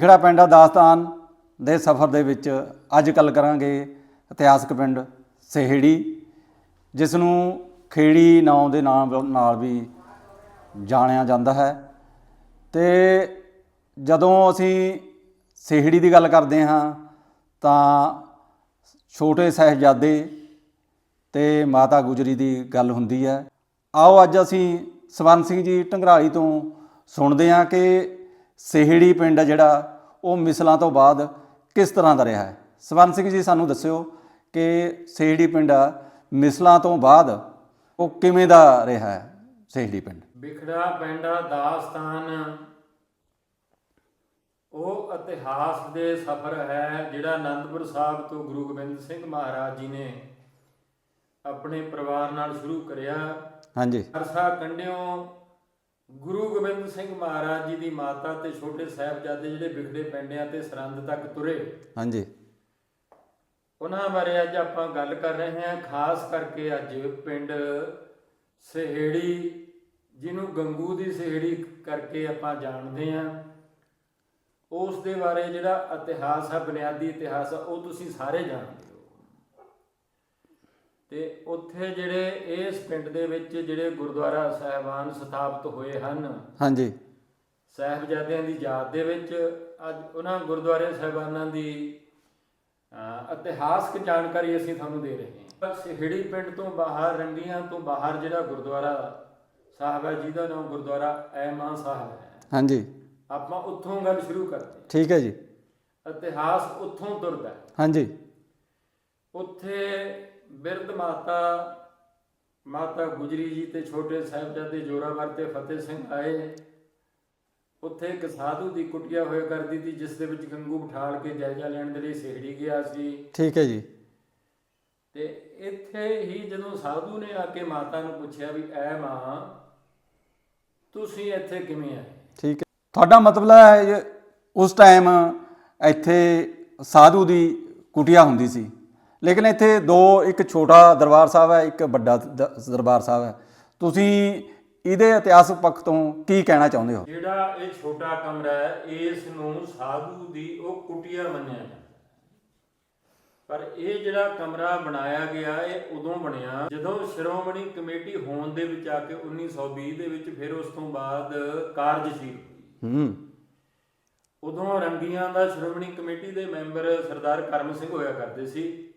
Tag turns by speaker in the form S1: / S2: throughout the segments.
S1: ਵਿਖੜਾ ਪਿੰਡ ਦਾਸਤਾਨ ਦੇ ਸਫ਼ਰ ਦੇ ਵਿੱਚ ਅੱਜ ਕੱਲ ਕਰਾਂਗੇ ਇਤਿਹਾਸਕ ਪਿੰਡ ਸਹੇੜੀ ਜਿਸ ਨੂੰ ਖੇੜੀ ਨਾਂ ਦੇ ਨਾਮ ਨਾਲ ਵੀ ਜਾਣਿਆ ਜਾਂਦਾ ਹੈ। ਤੇ ਜਦੋਂ ਅਸੀਂ ਸਿਹੜੀ ਦੀ ਗੱਲ ਕਰਦੇ ਹਾਂ, ਤਾਂ ਛੋਟੇ ਸਾਹਿਬਜ਼ਾਦੇ ਤੇ ਮਾਤਾ ਗੁਜਰੀ ਦੀ ਗੱਲ ਹੁੰਦੀ ਹੈ। ਆਓ ਅੱਜ ਅਸੀਂ ਸਵਰਨ ਸਿੰਘ ਜੀ ਢੰਗਰਾਲੀ ਤੋਂ ਸੁਣਦੇ ਹਾਂ ਕਿ ਸਹੇੜੀ ਪਿੰਡ ਜਿਹੜਾ ਉਹ ਮਿਸਲਾਂ ਤੋਂ ਬਾਅਦ ਕਿਸ ਤਰ੍ਹਾਂ ਦਾ ਰਿਹਾ ਹੈ? ਸਵਰਨ ਸਿੰਘ ਜੀ ਸਾਨੂੰ ਦੱਸਿਓ ਕਿ ਸਹੇੜੀ ਪਿੰਡ ਮਿਸਲਾਂ ਤੋਂ ਬਾਅਦ ਉਹ ਕਿਵੇਂ ਦਾ ਰਿਹਾ ਹੈ ਸਹੇੜੀ ਪਿੰਡ?
S2: ਵਿਖੜਾ ਪੈਂਡਾ ਦਾਸਤਾਨ। ਉਹ ਇਤਿਹਾਸ ਦੇ ਸਫ਼ਰ ਹੈ ਜਿਹੜਾ ਆਨੰਦਪੁਰ ਸਾਹਿਬ ਤੋਂ ਗੁਰੂ ਗੋਬਿੰਦ ਸਿੰਘ ਮਹਾਰਾਜ ਜੀ ਨੇ ਆਪਣੇ ਪਰਿਵਾਰ ਨਾਲ ਸ਼ੁਰੂ ਕਰਿਆ।
S1: ਹਾਂਜੀ।
S2: ਅਰਸਾ ਕੰਡਿਓ ਗੁਰੂ ਗੋਬਿੰਦ ਸਿੰਘ ਮਹਾਰਾਜ ਜੀ ਦੀ ਮਾਤਾ ਤੇ ਛੋਟੇ ਸਾਹਿਬਜ਼ਾਦੇ ਜਿਹੜੇ ਵਿਖੜੇ ਪੈਂਡਿਆਂ ਤੇ ਸਰੰਦ ਤੱਕ ਤੁਰੇ।
S1: ਹਾਂਜੀ।
S2: ਉਹਨਾਂ ਬਾਰੇ ਅੱਜ ਆਪਾਂ ਗੱਲ ਕਰ ਰਹੇ ਹਾਂ। ਖਾਸ ਕਰਕੇ ਅੱਜ ਪਿੰਡ ਸਹੇੜੀ ਜਿਹਨੂੰ ਗੰਗੂ ਦੀ ਸਹੇੜੀ ਕਰਕੇ ਆਪਾਂ ਜਾਣਦੇ ਹਾਂ। ਉਸ ਦੇ ਬਾਰੇ ਜਿਹੜਾ ਇਤਿਹਾਸ ਹੈ ਬੁਨਿਆਦੀ ਇਤਿਹਾਸ ਆ ਉਹ ਤੁਸੀਂ ਸਾਰੇ ਜਾਣਦੇ ਹੋ। ਤੇ ਉੱਥੇ ਜਿਹੜੇ ਇਸ ਪਿੰਡ ਦੇ ਵਿੱਚ ਜਿਹੜੇ ਗੁਰਦੁਆਰਾ ਸਾਹਿਬਾਨ ਸਥਾਪਿਤ ਹੋਏ ਹਨ
S1: ਹਾਂਜੀ।
S2: ਸਾਹਿਬਜ਼ਾਦਿਆਂ ਦੀ ਯਾਦ ਦੇ ਵਿੱਚ ਅੱਜ ਉਹਨਾਂ ਗੁਰਦੁਆਰੇ ਸਾਹਿਬਾਨਾਂ ਦੀ ਇਤਿਹਾਸਕ ਜਾਣਕਾਰੀ ਅਸੀਂ ਤੁਹਾਨੂੰ ਦੇ ਰਹੇ ਹਾਂ। ਸਿਹੜੀ ਪਿੰਡ ਤੋਂ ਬਾਹਰ ਰੰਗੀਆਂ ਤੋਂ ਬਾਹਰ ਜਿਹੜਾ ਗੁਰਦੁਆਰਾ ਸਾਹਿਬ ਹੈ ਜਿਹਦਾ ਨਾਮ ਗੁਰਦੁਆਰਾ ਐਮਾ ਸਾਹਿਬ ਹੈ।
S1: ਹਾਂਜੀ।
S2: ਆਪਾਂ ਉੱਥੋਂ ਗੱਲ ਸ਼ੁਰੂ ਕਰਦੇ ਹਾਂ।
S1: ਠੀਕ ਹੈ ਜੀ।
S2: ਇਤਿਹਾਸ ਉੱਥੋਂ ਤੁਰਦਾ
S1: ਹਾਂਜੀ।
S2: ਉੱਥੇ ਬਿਰਧ ਮਾਤਾ ਮਾਤਾ ਗੁਜਰੀ ਜੀ ਤੇ ਛੋਟੇ ਸਾਹਿਬਜ਼ਾਦੇ ਜੋਰਾਵਰ ਤੇ ਫਤਿਹ ਸਿੰਘ ਆਏ। ਉੱਥੇ ਇੱਕ ਸਾਧੂ ਦੀ ਕੁਟਿਆ ਹੋਇਆ ਕਰਦੀ ਸੀ ਜਿਸ ਦੇ ਵਿੱਚ ਗੰਗੂ ਬਿਠਾਲ ਕੇ ਜਾਇਜ਼ਾ ਲੈਣ ਦੇ ਲਈ ਸਿਹੜੀ ਗਿਆ ਸੀ।
S1: ਠੀਕ ਹੈ ਜੀ।
S2: ਤੇ ਇੱਥੇ ਹੀ ਜਦੋਂ ਸਾਧੂ ਨੇ ਆ ਕੇ ਮਾਤਾ ਨੂੰ ਪੁੱਛਿਆ ਵੀ ਐ ਮਾਂ ਤੁਸੀਂ ਇੱਥੇ ਕਿਵੇਂ ਆਏ?
S1: ਠੀਕ ਹੈ। ਤੁਹਾਡਾ ਮਤਲਬ ਹੈ ਉਸ ਟਾਈਮ ਇੱਥੇ ਸਾਧੂ ਦੀ ਕੁਟੀਆ ਹੁੰਦੀ ਸੀ। ਲੇਕਿਨ ਇੱਥੇ ਦੋ ਇੱਕ ਛੋਟਾ ਦਰਬਾਰ ਸਾਹਿਬ ਹੈ ਇੱਕ ਵੱਡਾ ਦ- ਦਰਬਾਰ ਸਾਹਿਬ ਹੈ। ਤੁਸੀਂ ਇਹਦੇ ਇਤਿਹਾਸਕ ਪੱਖ ਤੋਂ ਕੀ ਕਹਿਣਾ ਚਾਹੁੰਦੇ ਹੋ?
S2: ਜਿਹੜਾ ਇਹ ਛੋਟਾ ਕਮਰਾ ਹੈ ਇਸ ਨੂੰ ਸਾਧੂ ਦੀ ਉਹ ਕੁਟਿਆ ਮੰਨਿਆ ਜਾਂਦਾ। ਪਰ ਇਹ ਜਿਹੜਾ ਕਮਰਾ ਬਣਾਇਆ ਗਿਆ ਇਹ ਉਦੋਂ ਬਣਿਆ ਜਦੋਂ ਸ਼੍ਰੋਮਣੀ ਕਮੇਟੀ ਹੋਣ ਦੇ ਵਿੱਚ ਆ ਕੇ 1920 ਦੇ ਵਿੱਚ ਫਿਰ ਉਸ ਤੋਂ ਬਾਅਦ ਕਾਰਜਸ਼ੀਲ ਹੋਈ।
S1: ਹੂੰ।
S2: ਉਦੋਂ ਰੰਗੀਆਂ ਦਾ ਸ਼੍ਰੋਮਣੀ ਕਮੇਟੀ ਦੇ ਮੈਂਬਰ ਸਰਦਾਰ ਕਰਮ ਸਿੰਘ ਹੋਇਆ ਕਰਦੇ ਸੀ।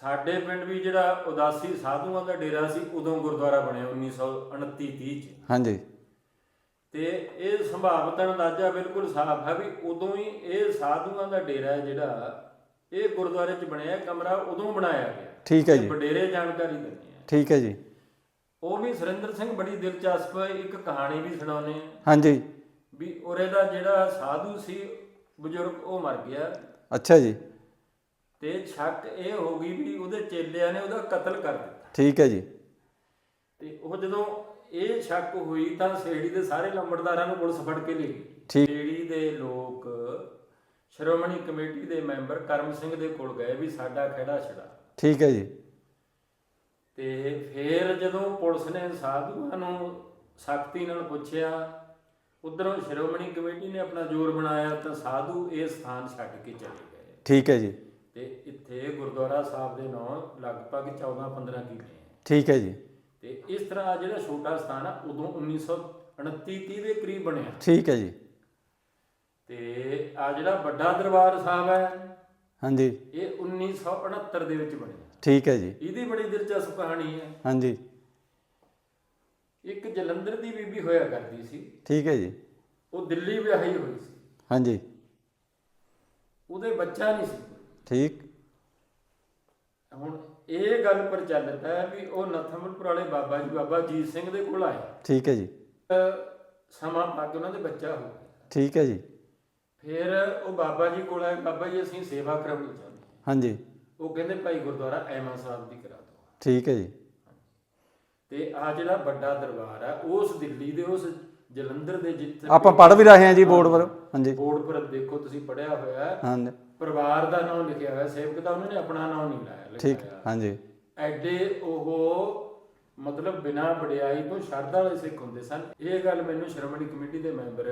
S2: ਸਾਡੇ ਪਿੰਡ ਵੀ ਜਿਹੜਾ ਉਦਾਸੀ ਸਾਧੂਆਂ ਦਾ ਡੇਰਾ ਸੀ ਉਦੋਂ ਗੁਰਦੁਆਰਾ ਬਣਿਆ 1929 30 ਚ।
S1: ਹਾਂਜੀ।
S2: ਤੇ ਇਹ ਸੰਭਾਵਤ ਅੰਦਾਜ਼ਾ ਬਿਲਕੁਲ ਸਾਫ਼ ਹੈ ਵੀ ਉਦੋਂ ਹੀ ਇਹ ਸਾਧੂਆਂ ਦਾ ਡੇਰਾ ਹੈ ਜਿਹੜਾ ਇਹ ਗੁਰਦੁਆਰੇ 'ਚ ਬਣਿਆ ਕਮਰਾ ਉਦੋਂ ਬਣਾਇਆ ਗਿਆ।
S1: ਠੀਕ ਹੈ ਜੀ।
S2: ਵਡੇਰੇ ਜਾਣਕਾਰੀ ਦਿੰਦੇ ਆ।
S1: ਠੀਕ ਹੈ ਜੀ।
S2: ਉਹ ਵੀ ਸੁਰਿੰਦਰ ਸਿੰਘ ਬੜੀ ਦਿਲਚਸਪ ਇੱਕ ਕਹਾਣੀ ਵੀ ਸੁਣਾਉਂਦੇ ਆ।
S1: ਹਾਂਜੀ।
S2: ਵੀ ਉਰੇ ਦਾ ਜਿਹੜਾ ਸਾਧੂ ਸੀ ਬਜ਼ੁਰਗ ਉਹ ਮਰ ਗਿਆ।
S1: ਅੱਛਾ ਜੀ।
S2: ਤੇ ਸ਼ੱਕ ਇਹ ਹੋ ਗਈ ਵੀ ਉਹਦੇ ਚੇਲਿਆਂ ਨੇ ਉਹਦਾ ਕਤਲ ਕਰ ਦਿੱਤਾ।
S1: ਠੀਕ ਹੈ ਜੀ।
S2: ਤੇ ਉਹ ਜਦੋਂ ਇਹ ਸ਼ੱਕ ਹੋਈ ਤਾਂ ਸੇੜੀ ਦੇ ਸਾਰੇ ਲੰਬੜਦਾਰਾਂ ਨੂੰ ਪੁਲਿਸ ਫੜ ਕੇ ਲੈ ਗਈ।
S1: ਠੀਕ।
S2: ਸੇੜੀ ਦੇ ਲੋਕ ਸ਼੍ਰੋਮਣੀ ਕਮੇਟੀ ਦੇ ਮੈਂਬਰ ਕਰਮ ਸਿੰਘ ਦੇ ਕੋਲ ਗਏ ਵੀ ਸਾਡਾ ਖੜਾ ਛੜਾ।
S1: ਠੀਕ ਹੈ ਜੀ।
S2: ਤੇ ਫਿਰ ਜਦੋਂ ਪੁਲਿਸ ਨੇ ਸਾਧੂਆਂ ਨੂੰ ਸਖਤੀ ਨਾਲ ਪੁੱਛਿਆ ਉਧਰੋਂ ਸ਼੍ਰੋਮਣੀ ਕਮੇਟੀ ਨੇ ਆਪਣਾ ਜ਼ੋਰ ਬਣਾਇਆ ਤਾਂ ਸਾਧੂ ਇਹ ਸਥਾਨ ਛੱਡ ਕੇ ਚਲੇ ਗਏ।
S1: ਠੀਕ ਹੈ ਜੀ।
S2: ਤੇ ਇੱਥੇ ਗੁਰਦੁਆਰਾ ਸਾਹਿਬ ਦੇ ਨਾਂ ਲਗਭਗ 14-15 ਕਿਲੇ ਹੈ
S1: ਠੀਕ ਹੈ ਜੀ।
S2: ਤੇ ਇਸ ਤਰ੍ਹਾਂ ਆਹ ਜਿਹੜਾ ਛੋਟਾ ਸਥਾਨ ਆ ਉਦੋਂ 1929 30 ਦੇ ਕਰੀਬ ਬਣਿਆ।
S1: ਠੀਕ ਹੈ ਜੀ।
S2: ਤੇ ਆ ਜਿਹੜਾ ਵੱਡਾ ਦਰਬਾਰ ਸਾਹਿਬ ਹੈ
S1: ਹਾਂਜੀ।
S2: ਇਹ 1969 ਦੇ ਵਿੱਚ ਬਣਿਆ।
S1: ਠੀਕ ਹੈ ਜੀ।
S2: ਇਹਦੀ ਬੜੀ ਦਿਲਚਸਪ ਕਹਾਣੀ ਹੈ।
S1: ਹਾਂਜੀ।
S2: ਇੱਕ ਜਲੰਧਰ ਦੀ ਬੀਬੀ ਹੋਇਆ ਕਰਦੀ ਸੀ।
S1: ਠੀਕ ਹੈ ਜੀ।
S2: ਉਹ ਦਿੱਲੀ ਵਿਆਹੀ ਹੋਈ ਸੀ।
S1: ਹਾਂਜੀ।
S2: ਉਹਦੇ ਬੱਚਾ ਨਹੀਂ ਸੀ।
S1: ਠੀਕ।
S2: ਹੁਣ ਇਹ ਗੱਲ ਪ੍ਰਚਲਿਤ ਹੈ ਵੀ ਉਹ ਨਥਮਲਪੁਰ ਵਾਲੇ ਬਾਬਾ ਜੀ ਬਾਬਾ ਜੀਤ ਸਿੰਘ ਦੇ ਕੋਲ ਆਏ।
S1: ਠੀਕ ਹੈ ਜੀ।
S2: ਸਮਾਂ ਪਾ ਕੇ ਉਹਨਾਂ ਦੇ ਬੱਚਾ ਹੋ ਗਿਆ।
S1: ਠੀਕ ਹੈ ਜੀ।
S2: ਫਿਰ ਉਹ ਬਾਬਾ ਜੀ ਕੋਲ ਆਏ ਬਾਬਾ ਜੀ ਅਸੀਂ ਸੇਵਾ ਕਰਾਉਣੀ ਚਾਹੁੰਦੇ।
S1: ਹਾਂਜੀ।
S2: ਉਹ ਕਹਿੰਦੇ ਭਾਈ ਗੁਰਦੁਆਰਾ ਐਮਾ ਸਾਹਿਬ ਦੀ ਕਰਾ ਦਿਓ।
S1: ਠੀਕ ਹੈ ਜੀ।
S2: ਤੇ ਆ ਜਿਹੜਾ ਵੱਡਾ ਦਰਬਾਰ ਆ ਉਸ ਦਿੱਲੀ ਦੇ ਉਸ ਜਲੰਧਰ ਦੇ ਜਿੱਥੇ
S1: ਆਪਾਂ ਪੜ੍ਹ ਵੀ ਰਹੇ ਹਾਂ ਜੀ ਬੋਰਡ ਪਰ ਹਾਂਜੀ।
S2: ਬੋਰਡ ਪਰ ਦੇਖੋ ਤੁਸੀਂ ਪੜਿਆ ਹੋਇਆ ਹੈ।
S1: ਹਾਂਜੀ।
S2: ਪਰਿਵਾਰ ਦਾ ਨਾਮ ਲਿਖਿਆ ਹੋਇਆ ਸੇਵਕ ਦਾ ਉਹਨਾਂ ਨੇ ਆਪਣਾ ਨਾਮ ਨਹੀਂ ਲਾਇਆ
S1: ਠੀਕ। ਹਾਂਜੀ।
S2: ਐਡੇ ਉਹ ਮਤਲਬ ਬਿਨਾ ਵਡਿਆਈ ਤੋਂ ਸ਼ਰਧਾ ਵਾਲੇ ਸਿੱਖ ਹੁੰਦੇ ਸਨ। ਇਹ ਗੱਲ ਮੈਨੂੰ ਸ਼੍ਰੋਮਣੀ ਕਮੇਟੀ ਦੇ ਮੈਂਬਰ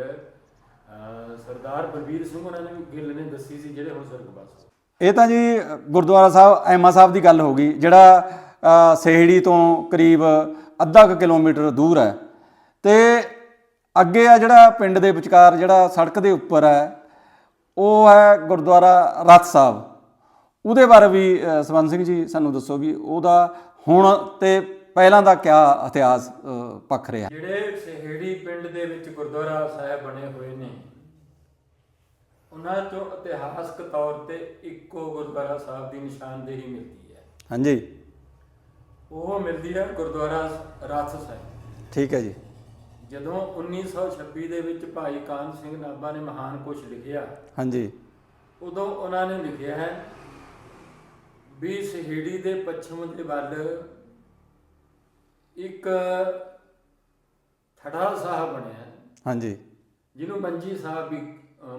S2: ਸਰਦਾਰ ਬਲਬੀਰ ਸਿੰਘ ਉਹਨਾਂ ਨੇ ਵੀ ਗਿੱਲ ਨੇ ਦੱਸੀ ਸੀ ਜਿਹੜੇ ਹੁਣ ਸਰਗਵਾਸ
S1: ਇਹ ਤਾਂ ਜੀ ਗੁਰਦੁਆਰਾ ਸਾਹਿਬ ਐਮਾ ਸਾਹਿਬ ਦੀ ਗੱਲ ਹੋ ਗਈ ਜਿਹੜਾ ਸਹੇੜੀ ਤੋਂ ਕਰੀਬ ਅੱਧਾ ਕੁ ਕਿਲੋਮੀਟਰ ਦੂਰ ਹੈ। ਤੇ ਅੱਗੇ ਆ ਜਿਹੜਾ ਪਿੰਡ ਦੇ ਵਿਚਕਾਰ ਜਿਹੜਾ ਸੜਕ ਦੇ ਉੱਪਰ ਹੈ ਉਹ ਹੈ ਗੁਰਦੁਆਰਾ ਰਤ ਸਾਹਿਬ। ਉਹਦੇ ਬਾਰੇ ਵੀ ਅ, ਸਵੰਤ ਸਿੰਘ ਜੀ ਸਾਨੂੰ ਦੱਸੋ ਵੀ ਉਹਦਾ ਹੁਣ ਤੇ ਪਹਿਲਾਂ ਦਾ ਕਿਆ ਇਤਿਹਾਸ ਪੱਖ ਰਿਹਾ।
S2: ਜਿਹੜੇ ਸਹੇੜੀ ਪਿੰਡ ਦੇ ਵਿੱਚ ਗੁਰਦੁਆਰਾ ਸਾਹਿਬ ਬਣੇ ਹੋਏ ਨੇ ਉਹਨਾਂ ਚੋਂ ਇਤਿਹਾਸਕ ਤੌਰ ਤੇ ਇੱਕੋ ਗੁਰਦੁਆਰਾ ਸਾਹਿਬ ਦੀ ਨਿਸ਼ਾਨਦੇਹੀ ਮਿਲਦੀ ਹੈ।
S1: ਹਾਂਜੀ।
S2: ਉਹ ਮਿਲਦੀ ਹੈ ਗੁਰਦੁਆਰਾ ਰਥ ਸਾਹਿਬ।
S1: ਠੀਕ ਹੈ ਜੀ।
S2: ਜਦੋਂ 1926 ਦੇ ਵਿੱਚ ਭਾਈ ਕਾਨ ਸਿੰਘ ਨਾਭਾ ਨੇ ਮਹਾਨ ਕੁਸ਼ ਲਿਖਿਆ
S1: ਹਾਂਜੀ।
S2: ਉਦੋਂ ਉਹਨਾਂ ਨੇ ਲਿਖਿਆ ਹੈ ਵੀ ਸਹੇੜੀ ਦੇ ਪੱਛਮ ਦੇ ਵੱਲ ਇੱਕ ਥੜਾ ਸਾਹਿਬ ਬਣਿਆ
S1: ਹਾਂਜੀ।
S2: ਜਿਹਨੂੰ ਮੰਜੀ ਸਾਹਿਬ ਵੀ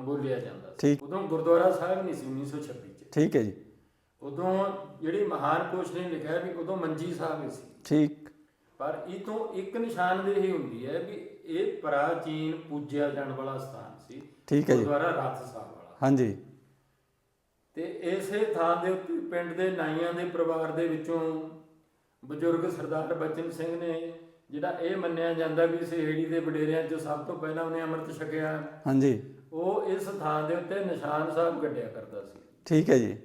S2: ਬੋਲਿਆ ਜਾਂਦਾ ਸੀ। ਉਦੋਂ ਗੁਰਦੁਆਰਾ ਸਾਹਿਬ ਨਹੀਂ ਸੀ 1926 ਚ।
S1: ਠੀਕ ਹੈ ਜੀ।
S2: ਉਦੋਂ ਜਿਹੜੀ ਮਹਾਨ ਕੋਸ਼ ਨੇ ਲਿਖਿਆ ਵੀ ਉਦੋਂ ਮੰਜੀ ਸਾਹਿਬ ਸੀ।
S1: ਠੀਕ।
S2: ਪਰ ਇਹ ਤੋਂ ਇੱਕ ਨਿਸ਼ਾਨਦੇਹੀ ਹੁੰਦੀ ਹੈ ਵੀ ਇਹ ਪ੍ਰਾਚੀਨ ਪੂਜਿਆ ਜਾਣ ਵਾਲਾ ਸਥਾਨ ਸੀ
S1: ਠੀਕ ਹੈ ਜੀ।
S2: ਗੁਰਦੁਆਰਾ ਰਥ ਸਾਹਿਬ ਵਾਲਾ।
S1: ਹਾਂਜੀ।
S2: ਤੇ ਇਸੇ ਥਾਂ ਦੇ ਉੱਤੇ ਪਿੰਡ ਦੇ ਨਾਈਆਂ ਦੇ ਪਰਿਵਾਰ ਦੇ ਵਿੱਚੋਂ ਬਜ਼ੁਰਗ ਸਰਦਾਰ ਬਚਨ ਸਿੰਘ ਨੇ ਜਿਹੜਾ ਇਹ ਮੰਨਿਆ ਜਾਂਦਾ ਵੀ ਸਹੇੜੀ ਦੇ ਵਡੇਰਿਆਂ 'ਚ ਸਭ ਤੋਂ ਪਹਿਲਾਂ ਉਹਨੇ ਅੰਮ੍ਰਿਤ ਛਕਿਆ।
S1: ਹਾਂਜੀ।
S2: ਉਹ ਇਸ ਥਾਂ ਦੇ ਉੱਤੇ ਨਿਸ਼ਾਨ ਸਾਹਿਬ ਗੱਡਿਆ ਕਰਦਾ ਸੀ।
S1: ਠੀਕ ਹੈ ਜੀ।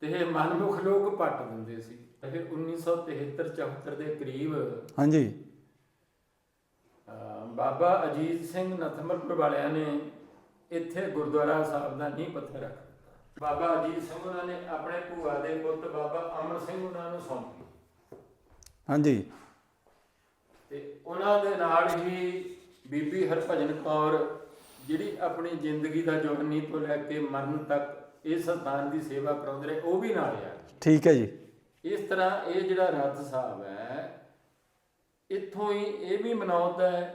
S2: ਤੇ ਇਹ ਮਨਮੁਖ ਲੋਕ ਪੱਟ ਦਿੰਦੇ ਸੀ। ਤੇ ਫਿਰ 1973 74 ਦੇ ਕਰੀਬ
S1: ਹਾਂਜੀ।
S2: ਬਾਬਾ ਅਜੀਤ ਸਿੰਘ ਨਥਮਲਪੁਰ ਵਾਲਿਆਂ ਨੇ ਇੱਥੇ ਗੁਰਦੁਆਰਾ ਸਾਹਿਬ ਦਾ ਨੀਂਹ ਪੱਥਰ ਰੱਖ ਬਾਬਾ ਅਜੀਤ ਸਿੰਘ ਉਹਨਾਂ ਨੇ ਆਪਣੇ ਭੂਆ ਦੇ ਪੁੱਤ ਬਾਬਾ ਅਮਰ ਸਿੰਘ ਉਹਨਾਂ ਨੂੰ ਸੌਂਪੀ
S1: ਹਾਂਜੀ।
S2: ਤੇ ਉਹਨਾਂ ਦੇ ਨਾਲ ਹੀ ਬੀਬੀ ਹਰਭਜਨ ਕੌਰ ਜਿਹੜੀ ਆਪਣੀ ਜ਼ਿੰਦਗੀ ਦਾ ਜੋਨੀ ਤੋਂ ਲੈ ਕੇ ਮਰਨ ਤੱਕ ਇਸ ਸਥਾਨ ਦੀ ਸੇਵਾ ਕਰਾਉਂਦੇ ਰਹੇ ਉਹ ਵੀ ਨਾਲ ਆ
S1: ਠੀਕ ਹੈ ਜੀ।
S2: ਇਸ ਤਰ੍ਹਾਂ ਇਹ ਜਿਹੜਾ ਰਥ ਸਾਹਿਬ ਹੈ ਇੱਥੋਂ ਹੀ ਇਹ ਵੀ ਮਨਾਉਂਦਾ ਹੈ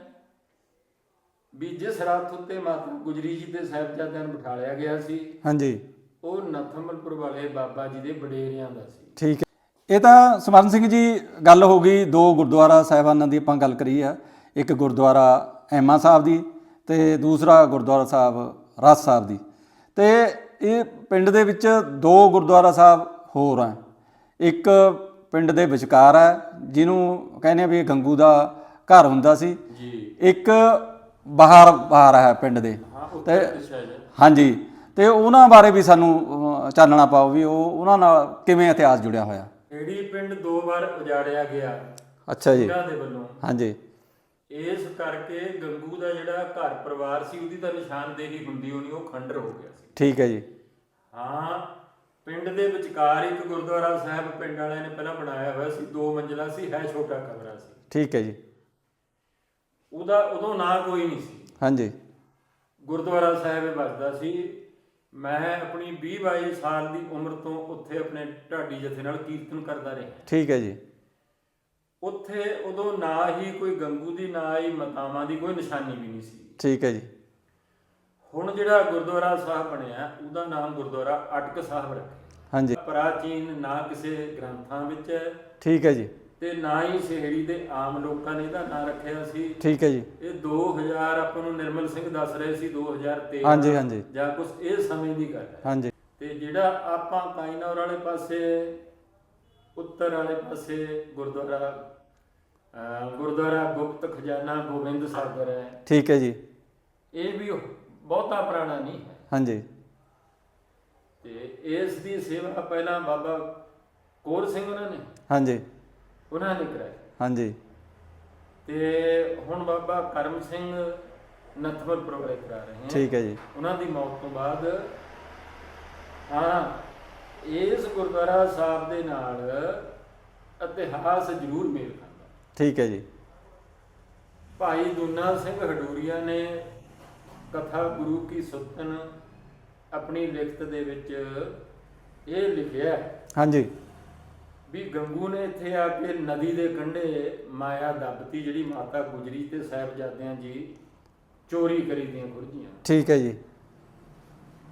S2: ਵੀ ਜਿਸ ਰਥ ਉੱਤੇ ਮਾਤਾ ਗੁਜਰੀ ਜੀ ਦੇ ਸਾਹਿਬਜ਼ਾਦਿਆਂ ਨੂੰ ਬਿਠਾਲਿਆ ਗਿਆ ਸੀ
S1: ਹਾਂਜੀ।
S2: ਉਹ ਨਥਮਲਪੁਰ ਵਾਲੇ ਬਾਬਾ ਜੀ ਦੇ ਵਡੇਰਿਆਂ ਦਾ ਸੀ।
S1: ਠੀਕ ਹੈ। ਇਹ ਤਾਂ ਸਮਰਨ ਸਿੰਘ ਜੀ ਗੱਲ ਹੋ ਗਈ ਦੋ ਗੁਰਦੁਆਰਾ ਸਾਹਿਬਾਨਾਂ ਦੀ ਆਪਾਂ ਗੱਲ ਕਰੀ ਆ। ਇੱਕ ਗੁਰਦੁਆਰਾ ਐਮਾ ਸਾਹਿਬ ਦੀ ਤੇ ਦੂਸਰਾ ਗੁਰਦੁਆਰਾ ਸਾਹਿਬ ਰਸ ਸਾਹਿਬ ਦੀ। ਤੇ ਇਹ ਪਿੰਡ ਦੇ ਵਿੱਚ ਦੋ ਗੁਰਦੁਆਰਾ ਸਾਹਿਬ ਹੋਰ ਆ। ਇੱਕ ਪਿੰਡ ਦੇ ਵਿਚਕਾਰ ਹੈ ਜਿਹਨੂੰ ਕਹਿੰਦੇ ਆ ਵੀ ਇਹ ਗੰਗੂ ਦਾ ਘਰ ਹੁੰਦਾ ਸੀ।
S2: ਜੀ।
S1: ਇੱਕ ਬਾਹਰ ਬਾਹਰ ਹੈ ਪਿੰਡ ਦੇ। ਤੇ ਹਾਂਜੀ। ਤੇ ਉਹਨਾਂ ਬਾਰੇ ਵੀ ਸਾਨੂੰ ਚਾਨਣਾ ਪਾਓ ਵੀ ਉਹ ਉਹਨਾਂ ਨਾਲ ਕਿਵੇਂ ਇਤਿਹਾਸ ਜੁੜਿਆ ਹੋਇਆ।
S2: ਏੜੀ ਪਿੰਡ ਦੋ ਵਾਰ ਉਜਾੜਿਆ ਗਿਆ?
S1: ਅੱਛਾ ਜੀ।
S2: ਇਹਨਾਂ ਦੇ ਵੱਲੋਂ।
S1: ਹਾਂਜੀ।
S2: ਇਸ ਕਰਕੇ ਗੰਗੂ ਦਾ ਜਿਹੜਾ ਘਰ ਪਰਿਵਾਰ ਸੀ ਉਹਦੀ ਤਾਂ ਨਿਸ਼ਾਨਦੇਹੀ ਹੁੰਦੀ ਹੋਣੀ ਉਹ ਖੰਡਰ ਹੋ ਗਿਆ ਸੀ।
S1: ਠੀਕ ਹੈ ਜੀ।
S2: ਹਾਂ ਪਿੰਡ ਦੇ ਵਿਚਕਾਰ ਇੱਕ ਗੁਰਦੁਆਰਾ ਸਾਹਿਬ ਪਿੰਡ ਵਾਲਿਆਂ ਨੇ ਪਹਿਲਾਂ ਬਣਾਇਆ ਹੋਇਆ ਸੀ ਦੋ ਮੰਜ਼ਲਾ ਸੀ ਹੈ ਛੋਟਾ ਕਮਰਾ ਸੀ।
S1: ਠੀਕ ਹੈ ਜੀ।
S2: ਉਹਦਾ ਉਦੋਂ ਨਾਂ ਕੋਈ ਨਹੀਂ ਸੀ।
S1: ਹਾਂਜੀ।
S2: ਗੁਰਦੁਆਰਾ ਸਾਹਿਬ ਵੱਸਦਾ ਸੀ। ਮੈਂ ਆਪਣੀ 20 22 ਸਾਲ ਦੀ ਉਮਰ ਤੋਂ ਉੱਥੇ ਆਪਣੇ ਢਾਡੀ ਜਥੇ ਨਾਲ ਕੀਰਤਨ ਕਰਦਾ ਰਿਹਾ।
S1: ਠੀਕ ਹੈ ਜੀ।
S2: ਉੱਥੇ ਉਦੋਂ ਨਾ ਹੀ ਕੋਈ ਗੰਗੂ ਦੀ ਨਾ ਹੀ ਮਤਾਵਾਂ ਦੀ ਕੋਈ ਨਿਸ਼ਾਨੀ ਵੀ ਨਹੀਂ ਸੀ।
S1: ਠੀਕ ਹੈ ਜੀ।
S2: ਹੁਣ ਜਿਹੜਾ ਗੁਰਦੁਆਰਾ ਸਾਹਿਬ ਬਣਿਆ ਉਹਦਾ ਨਾਮ ਗੁਰਦੁਆਰਾ ਅਟਕ ਸਾਹਿਬ ਰੱਖਿਆ।
S1: ਹਾਂਜੀ।
S2: ਪ੍ਰਾਚੀਨ ਨਾ ਕਿਸੇ ਗ੍ਰੰਥਾਂ ਵਿੱਚ ਹੈ।
S1: ਠੀਕ ਹੈ ਜੀ।
S2: ਤੇ ਨਾ ਹੀ ਸ਼ਹਿਰੀ ਦੇ ਆਮ ਲੋਕਾਂ ਨੇ ਇਹਦਾ ਨਾਂ ਰੱਖਿਆ ਸੀ।
S1: ਠੀਕ ਹੈ ਜੀ।
S2: ਇਹ 2000 ਆਪਾਂ ਨੂੰ ਨਿਰਮਲ ਸਿੰਘ ਦੱਸ ਰਹੇ ਸੀ 2013
S1: ਹਾਂਜੀ ਹਾਂਜੀ।
S2: ਜਾਂ ਕੁਝ ਇਹ ਸਮੇਂ ਦੀ ਗੱਲ ਹੈ।
S1: ਹਾਂਜੀ।
S2: ਤੇ ਜਿਹੜਾ ਆਪਾਂ ਕਾਈਨੌਰ ਵਾਲੇ ਪਾਸੇ ਉੱਤਰ ਵਾਲੇ ਪਾਸੇ ਗੁਰਦੁਆਰਾ ਅਹ ਗੁਰਦੁਆਰਾ ਗੁਪਤ ਖਜ਼ਾਨਾ ਗੋਬਿੰਦ ਸਾਗਰ ਹੈ।
S1: ਠੀਕ ਹੈ ਜੀ।
S2: ਇਹ ਵੀ ਬਹੁਤਾ ਪੁਰਾਣਾ ਨਹੀਂ ਹੈ।
S1: ਹਾਂਜੀ।
S2: ਤੇ ਇਸ ਦੀ ਸੇਵਾ ਪਹਿਲਾਂ ਬਾਬਾ ਕੋਰ ਸਿੰਘ ਉਹਨਾਂ ਨੇ
S1: ਹਾਂਜੀ।
S2: ਉਹਨਾਂ ਨੇ ਕਰਾਈ।
S1: ਹਾਂਜੀ।
S2: ਤੇ ਹੁਣ ਬਾਬਾ ਕਰਮ ਸਿੰਘ ਨਥਵਰਪੁਰ ਵਾਲੇ ਕਰਾ ਰਹੇ ਹਨ
S1: ਠੀਕ ਹੈ ਜੀ।
S2: ਉਹਨਾਂ ਦੀ ਮੌਤ ਤੋਂ ਬਾਅਦ ਹਾਂ ਇਸ ਗੁਰਦੁਆਰਾ ਸਾਹਿਬ ਦੇ ਨਾਲ ਇਤਿਹਾਸ ਜ਼ਰੂਰ ਮੇਲ ਖਾਂਦਾ।
S1: ਠੀਕ ਹੈ ਜੀ।
S2: ਭਾਈ ਦੁਨਾ ਸਿੰਘ ਹਡੂਰੀਆ ਨੇ ਕਥਾ ਗੁਰੂ ਕੀ ਸੁਤਨ ਆਪਣੀ ਲਿਖਤ ਦੇ ਵਿੱਚ ਇਹ ਲਿਖਿਆ
S1: ਹਾਂਜੀ।
S2: ਵੀ ਗੰਗੂ ਨੇ ਇੱਥੇ ਆ ਕੇ ਨਦੀ ਦੇ ਕੰਢੇ ਮਾਇਆ ਦੱਬਤੀ ਜਿਹੜੀ ਮਾਤਾ ਗੁਜਰੀ ਤੇ ਸਾਹਿਬਜ਼ਾਦਿਆਂ ਜੀ ਚੋਰੀ ਕਰੀ ਦੀਆਂ ਖੁਰਜੀਆਂ।
S1: ਠੀਕ ਹੈ ਜੀ।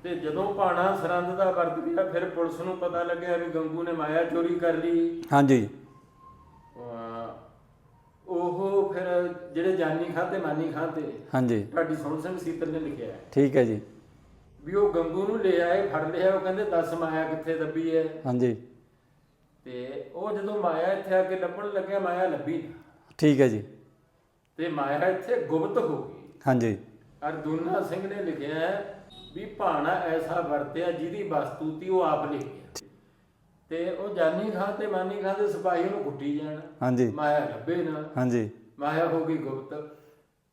S2: ਤੇ ਜਦੋਂ ਪਾਣਾ ਸਰੰਦ ਦਾ ਵਰਤ ਗਿਆ ਫਿਰ ਪੁਲਿਸ ਨੂੰ ਪਤਾ ਲੱਗਿਆ ਵੀ ਗੰਗੂ ਨੇ ਮਾਇਆ ਚੋਰੀ ਕਰ ਲਈ।
S1: ਹਾਂਜੀ।
S2: ਉਹ ਫਿਰ ਜਿਹੜੇ ਜਾਨੀ ਖਾਂ ਤੇ ਮਾਨੀ ਖਾਂ ਤੇ
S1: ਹਾਂਜੀ
S2: ਸੋਹਣ ਸਿੰਘ ਸੀਤਲ ਨੇ ਲਿਖਿਆ ਹੈ।
S1: ਠੀਕ ਹੈ ਜੀ।
S2: ਵੀ ਉਹ ਗੰਗੂ ਨੂੰ ਲੈ ਆਏ ਫੜ ਲਿਆ ਉਹ ਕਹਿੰਦੇ ਦੱਸ ਮਾਇਆ ਕਿੱਥੇ ਦੱਬੀ ਹੈ?
S1: ਹਾਂਜੀ।
S2: ਤੇ ਉਹ ਜਦੋਂ ਮਾਇਆ ਇੱਥੇ ਆ ਕੇ ਲੱਭਣ ਲੱਗਿਆ ਮਾਇਆ ਲੱਭੀ ਨਾ।
S1: ਠੀਕ ਹੈ ਜੀ।
S2: ਤੇ ਮਾਇਆ ਇੱਥੇ ਗੁਪਤ ਹੋ ਗਈ।
S1: ਹਾਂਜੀ।
S2: ਅਰਜੁਨਾ ਸਿੰਘ ਨੇ ਲਿਖਿਆ ਹੈ ਵੀ ਭਾਣਾ ਐਸਾ ਵਰਤਿਆ ਜਿਹਦੀ ਵਸਤੂ ਤੀ ਉਹ ਆਪ ਲਿਖ ਗਿਆ ਤੇ ਉਹ ਜਾਨੀ ਖਾਂ ਤੇ ਮਾਨੀ ਖਾਂ ਦੇ ਸਿਪਾਹੀ ਉਹਨੂੰ ਕੁੱਟੀ ਜਾਣ।
S1: ਹਾਂਜੀ।
S2: ਮਾਇਆ ਲੱਭੇ ਨਾ।
S1: ਹਾਂਜੀ।
S2: ਮਾਇਆ ਹੋ ਗਈ ਗੁਪਤ।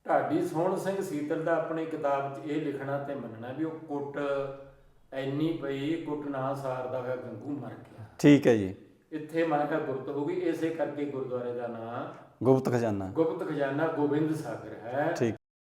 S2: ਢਾਡੀ ਸੋਹਣ ਸਿੰਘ ਸੀਤਲ ਦਾ ਆਪਣੀ ਕਿਤਾਬ 'ਚ ਇਹ ਲਿਖਣਾ ਤੇ ਮੰਨਣਾ ਵੀ ਉਹ ਕੁੱਟ ਐਨੀ ਪਈ ਕੁੱਟ ਨਾ ਸਾਰਦਾ ਹੋਇਆ ਗੰਗੂ ਮਰ ਗਿਆ।
S1: ਠੀਕ ਹੈ ਜੀ।
S2: ਇੱਥੇ ਮਾਇਆ ਗੁਪਤ ਹੋ ਗਈ ਇਸੇ ਕਰਕੇ ਗੁਰਦੁਆਰੇ ਦਾ ਨਾਮ
S1: ਗੁਪਤ ਖਜ਼ਾਨਾ।
S2: ਗੁਪਤ ਖਜ਼ਾਨਾ ਗੋਬਿੰਦ ਸਾਗਰ ਹੈ।
S1: ਠੀਕ।